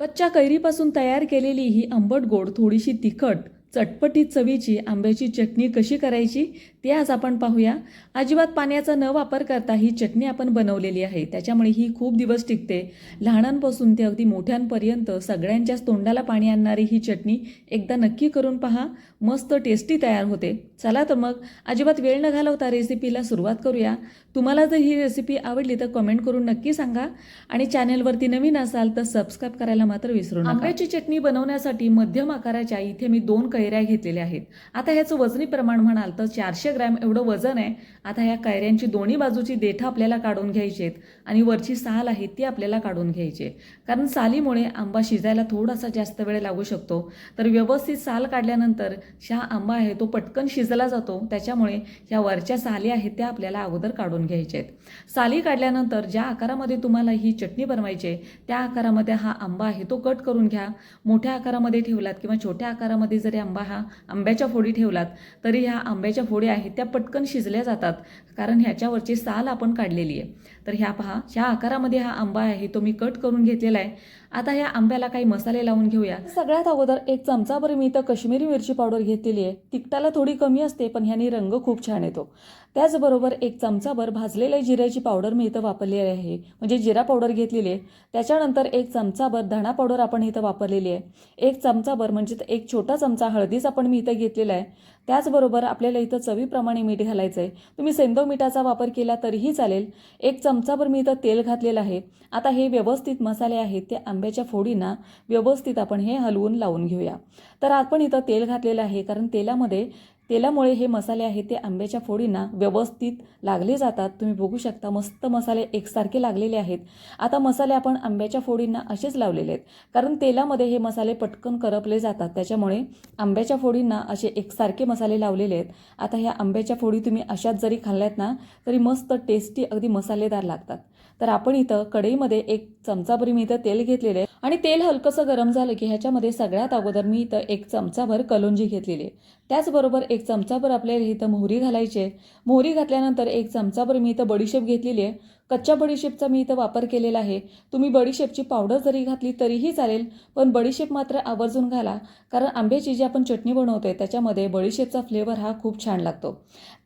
कच्च्या कैरीपासून तयार केलेली ही आंबट गोड थोडीशी तिखट चटपटीत चवीची आंब्याची चटणी कशी करायची ते आज आपण पाहूया. अजिबात पाण्याचा न वापर करता ही चटणी आपण बनवलेली आहे. त्याच्यामुळे ही खूप दिवस टिकते. लहानांपासून ते अगदी मोठ्यांपर्यंत सगळ्यांच्याच तोंडाला पाणी आणणारी ही चटणी एकदा नक्की करून पहा. मस्त टेस्टी तयार होते. चला तर मग. अजिबात वेळ न घालवता रेसिपीला सुरुवात करूया. तुम्हाला जर ही रेसिपी आवडली तर कमेंट करून नक्की सांगा. आणि चॅनेलवरती नवीन असाल तर सबस्क्राईब करायला मात्र विसरू नका. आंब्याची चटणी बनवण्यासाठी मध्यम आकाराच्या इथे मी दोन कैऱ्या घेतलेल्या आहेत. आता ह्याचं वजनी प्रमाण म्हणाल तर चारशे ग्रॅम एवढं वजन आहे. आता ह्या कैऱ्यांची दोन्ही बाजूची देठं आपल्याला काढून घ्यायची आहेत. आणि वरची साल आहे ती आपल्याला काढून घ्यायची आहे. कारण सालीमुळे आंबा शिजायला थोडासा जास्त वेळ लागू शकतो. तर व्यवस्थित साल काढल्यानंतर हा आंबा आहे तो पटकन शिजला जातो. त्याच्यामुळे ह्या वरच्या साली आहेत त्या आपल्याला अगोदर काढून घ्यायच्या आहेत. साली काढल्यानंतर ज्या आकारामध्ये तुम्हाला ही चटणी बनवायची आहे त्या आकारामध्ये हा आंबा आहे तो कट करून घ्या. मोठ्या आकारामध्ये ठेवलात किंवा छोट्या आकारामध्ये जरी आंबा हा आंब्याच्या फोडी ठेवलात तरी ह्या आंब्याच्या फोडी आहेत त्या पटकन शिजल्या जातात. कारण ह्याच्यावरची साल आपण काढलेली आहे. तर ह्या पहा ह्या आकारामध्ये हा आंबा आहे तो मी कट करून घेतलेला आहे. आता ह्या आंब्याला काही मसाले लावून घेऊया. सगळ्यात अगोदर एक चमचाभर मी इथं कश्मीरी मिरची पावडर घेतलेली आहे. तिखटाला थोडी कमी असते पण ह्याने रंग खूप छान येतो. त्याचबरोबर एक चमचाभर भाजलेल्या जिऱ्याची पावडर मी इथं वापरलेली आहे. म्हणजे जिरा पावडर घेतलेली आहे. त्याच्यानंतर एक चमचाभर धणा पावडर आपण इथं वापरलेली आहे. एक चमचाभर म्हणजे एक छोटा चमचा हळदीच आपण मी इथं घेतलेला आहे. त्याचबरोबर आपल्याला इथं चवीप्रमाणे मीठ घालायचं आहे तुम्ही सेंदव मिठाचा वापर केला तरीही चालेल. एक चमचाभर मी इथं तेल घातलेलं आहे. आता हे व्यवस्थित मसाले आहेत ते आंब्याच्या फोडींना व्यवस्थित आपण हे हलवून लावून घेऊया. तर आपण इथं तेल घातलेलं आहे कारण तेलामध्ये तेलामुळे हे मसाले आहेत ते आंब्याच्या फोडींना व्यवस्थित लागले जातात. तुम्ही बघू शकता मस्त मसाले एकसारखे लागलेले आहेत. आता मसाले आपण आंब्याच्या फोडींना असेच लावलेले आहेत. कारण तेलामध्ये हे मसाले पटकन करपले जातात. त्याच्यामुळे आंब्याच्या फोडींना असे एकसारखे मसाले लावलेले आहेत. आता ह्या आंब्याच्या फोडी तुम्ही अशाच जरी खाल्ल्यात ना तरी मस्त टेस्टी अगदी मसालेदार लागतात. तर आपण इथं कढईमध्ये एक चमचाभर मी इथं तेल घेतलेलं आहे. आणि तेल हलकंसं गरम झालं की ह्याच्यामध्ये सगळ्यात अगोदर मी इथं एक चमचाभर कलोंजी घेतलेली आहे. त्याचबरोबर एक चमचाभर आपल्याला इथं मोहरी घालायची आहे. मोहरी घातल्यानंतर एक चमचाभर मी इथं बडीशेप घेतलेली आहे. कच्च्या बडीशेपचा मी इथं वापर केलेला आहे. तुम्ही बडीशेपची पावडर जरी घातली तरीही चालेल पण बडीशेप मात्र आवर्जून घाला कारण आंब्याची जी आपण चटणी बनवतोय त्याच्यामध्ये बडीशेपचा फ्लेवर हा खूप छान लागतो.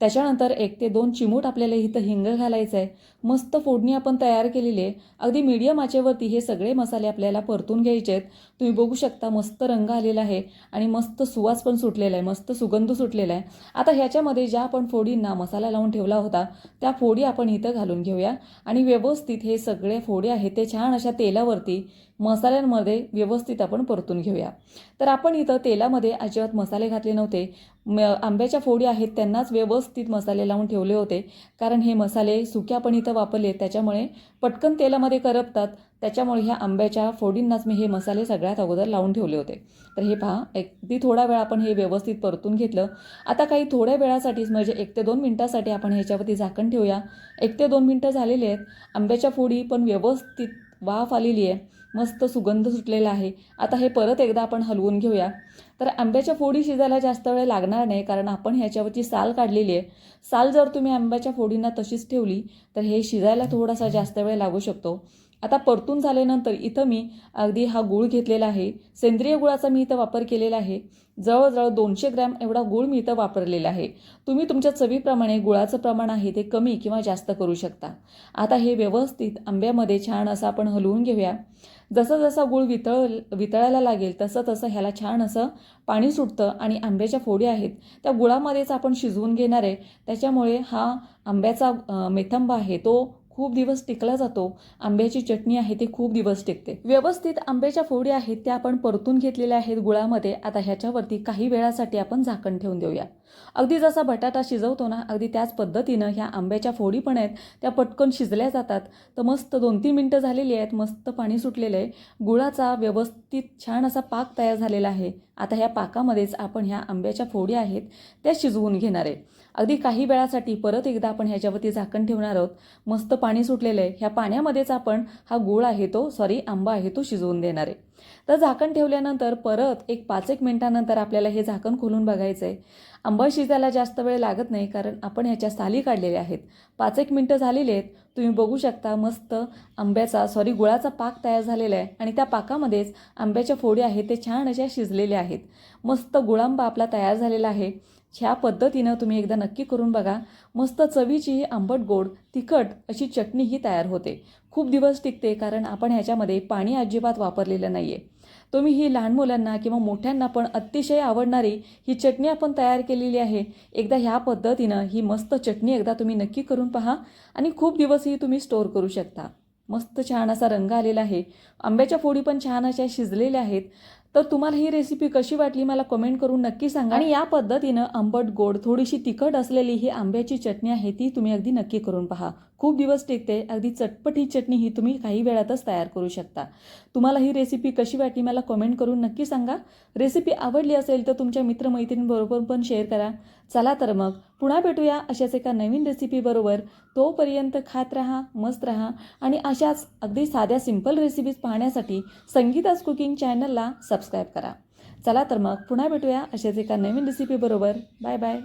त्याच्यानंतर एक ते दोन चिमूट आपल्याला इथं हिंग घालायचं आहे मस्त फोडणी आपण तयार केलेली आहे. अगदी मीडियम आचेवरती हे सगळे मसाले आपल्याला परतून घ्यायचे आहेत तुम्ही बघू शकता मस्त रंग आलेला आहे आणि मस्त सुवास पण सुटलेला आहे मस्त सुगंध सुटलेला आहे. आता ह्याच्यामध्ये ज्या आपण फोडींना मसाला लावून ठेवला होता त्या फोडी आपण इथं घालून घेऊया. आणि व्यवस्थित हे सगळे फोडे आहेत ते छान अशा तेलावरती मसाल्यांमध्ये व्यवस्थित आपण परतून घेऊया. तर आपण इथं तेलामध्ये अजिबात मसाले घातले नव्हते. म आंब्याच्या फोडी आहेत त्यांनाच व्यवस्थित मसाले लावून ठेवले होते. कारण हे मसाले सुक्या पण इथं वापरले त्याच्यामुळे पटकन तेलामध्ये करपतात. त्याच्यामुळे ह्या आंब्याच्या फोडींनाच मी हे मसाले सगळ्यात अगोदर लावून ठेवले होते. तर हे पहा अगदी थोडा वेळ आपण हे व्यवस्थित परतून घेतलं. आता काही थोड्या वेळासाठीच म्हणजे एक ते दोन मिनटासाठी आपण ह्याच्यावरती झाकण ठेवूया. एक ते दोन मिनटं झालेले आहेत. आंब्याच्या फोडी पण व्यवस्थित वाफ आलेली आहे. मस्त सुगंध सुटलेला आहे. आता हे परत एकदा आपण हलवून घेऊया. तर आंब्याच्या फोडी शिजायला जास्त वेळ लागणार नाही कारण आपण ह्याच्यावरची साल काढलेली आहे. साल जर तुम्ही आंब्याच्या फोडींना तशीच ठेवली तर हे शिजायला थोडासा जास्त वेळ लागू शकतो. आता परतून झाल्यानंतर इथं मी अगदी हा गूळ घेतलेला आहे. सेंद्रिय गुळाचा मी इथं वापर केलेला आहे. जवळजवळ दोनशे ग्रॅम एवढा गूळ मी इथं वापरलेला आहे. तुम्ही तुमच्या चवीप्रमाणे गुळाचं प्रमाण आहे ते कमी किंवा जास्त करू शकता. आता हे व्यवस्थित आंब्यामध्ये छान असं आपण हलवून घेऊया. जसं जसा गूळ वितळ वितळायला लागेल तसं तसं ह्याला छान असं पाणी सुटतं आणि आंब्याच्या फोडी आहेत त्या गुळामध्येच आपण शिजवून घेणार आहे. त्याच्यामुळे हा आंब्याचा मेथंबा आहे तो खूप दिवस टिकला जातो. आंब्याची चटणी आहे ती खूप दिवस टिकते. व्यवस्थित आंब्याच्या फोडी आहेत त्या आपण परतून घेतलेल्या आहेत गुळामध्ये. आता ह्याच्यावरती काही वेळासाठी आपण झाकण ठेवून देऊया. अगदी जसा बटाटा शिजवतो ना अगदी त्याच पद्धतीनं ह्या आंब्याच्या फोडी पण आहेत त्या पटकन शिजल्या जातात. तर मस्त दोन तीन मिनटं झालेली आहेत मस्त पाणी सुटलेलं आहे. गुळाचा व्यवस्थित छान असा पाक तयार झालेला आहे. आता ह्या पाकामध्येच आपण ह्या आंब्याच्या फोडी आहेत त्या शिजवून घेणार आहे. अगदी काही वेळासाठी परत एकदा आपण ह्याच्यावरती झाकण ठेवणार आहोत. मस्त पाणी सुटलेलं आहे. ह्या पाण्यामध्येच आपण हा गुळ आहे तो सॉरी आंबा आहे तो शिजवून देणार आहे. तर झाकण ठेवल्यानंतर परत एक पाच एक मिनटानंतर आपल्याला हे झाकण खोलून बघायचं आहे आंबा शिजायला जास्त वेळ लागत नाही कारण आपण ह्याच्या साली काढलेल्या आहेत. पाच एक मिनटं झालेली आहेत. तुम्ही बघू शकता मस्त आंब्याचा सॉरी गुळाचा पाक तयार झालेला आहे आणि त्या पाकामध्येच आंब्याच्या फोडी आहेत ते छान अशा शिजलेल्या आहेत. मस्त गुळांबा आपला तयार झालेला आहे. ह्या पद्धतीनं तुम्ही एकदा नक्की करून बघा. मस्त चवीची ही आंबट गोड तिखट अशी चटणी ही तयार होते. खूप दिवस टिकते कारण आपण ह्याच्यामध्ये पाणी अजिबात वापरलेलं नाही आहे तुम्ही ही लहान मुलांना किंवा मोठ्यांना पण अतिशय आवडणारी ही चटणी आपण तयार केलेली आहे. एकदा ह्या पद्धतीनं ही मस्त चटणी एकदा तुम्ही नक्की करून पहा आणि खूप दिवस ही तुम्ही स्टोअर करू शकता. मस्त छान असा रंग आलेला आहे. आंब्याच्या फोडी पण छान अशा शिजलेल्या आहेत. तर तुम्हाला ही रेसिपी कशी वाटली मला कमेंट करून नक्की सांगा. आणि या पद्धतीनं आंबट गोड थोडीशी तिखट असलेली ही आंब्याची चटणी आहे ती तुम्ही अगदी नक्की करून पहा. खूप दिवस टिकते. अगदी चटपट ही चटणी ही तुम्ही काही वेळातच तयार करू शकता. तुम्हाला ही रेसिपी कशी वाटली मला कमेंट करून नक्की सांगा. रेसिपी आवडली असेल तर तुमच्या मित्रमैत्रिणींबरोबर पण शेअर करा. चला तर मग पुन्हा भेटूया अशाच एका नवीन रेसिपीबरोबर तोपर्यंत खात राहा मस्त राहा आणि अशाच अगदी साध्या सिंपल रेसिपीज पाहण्यासाठी संगीताज कुकिंग चॅनलला सबस्क्राईब करा. चला तर मग पुन्हा भेटूया अशाच एका नवीन रेसिपीबरोबर बाय बाय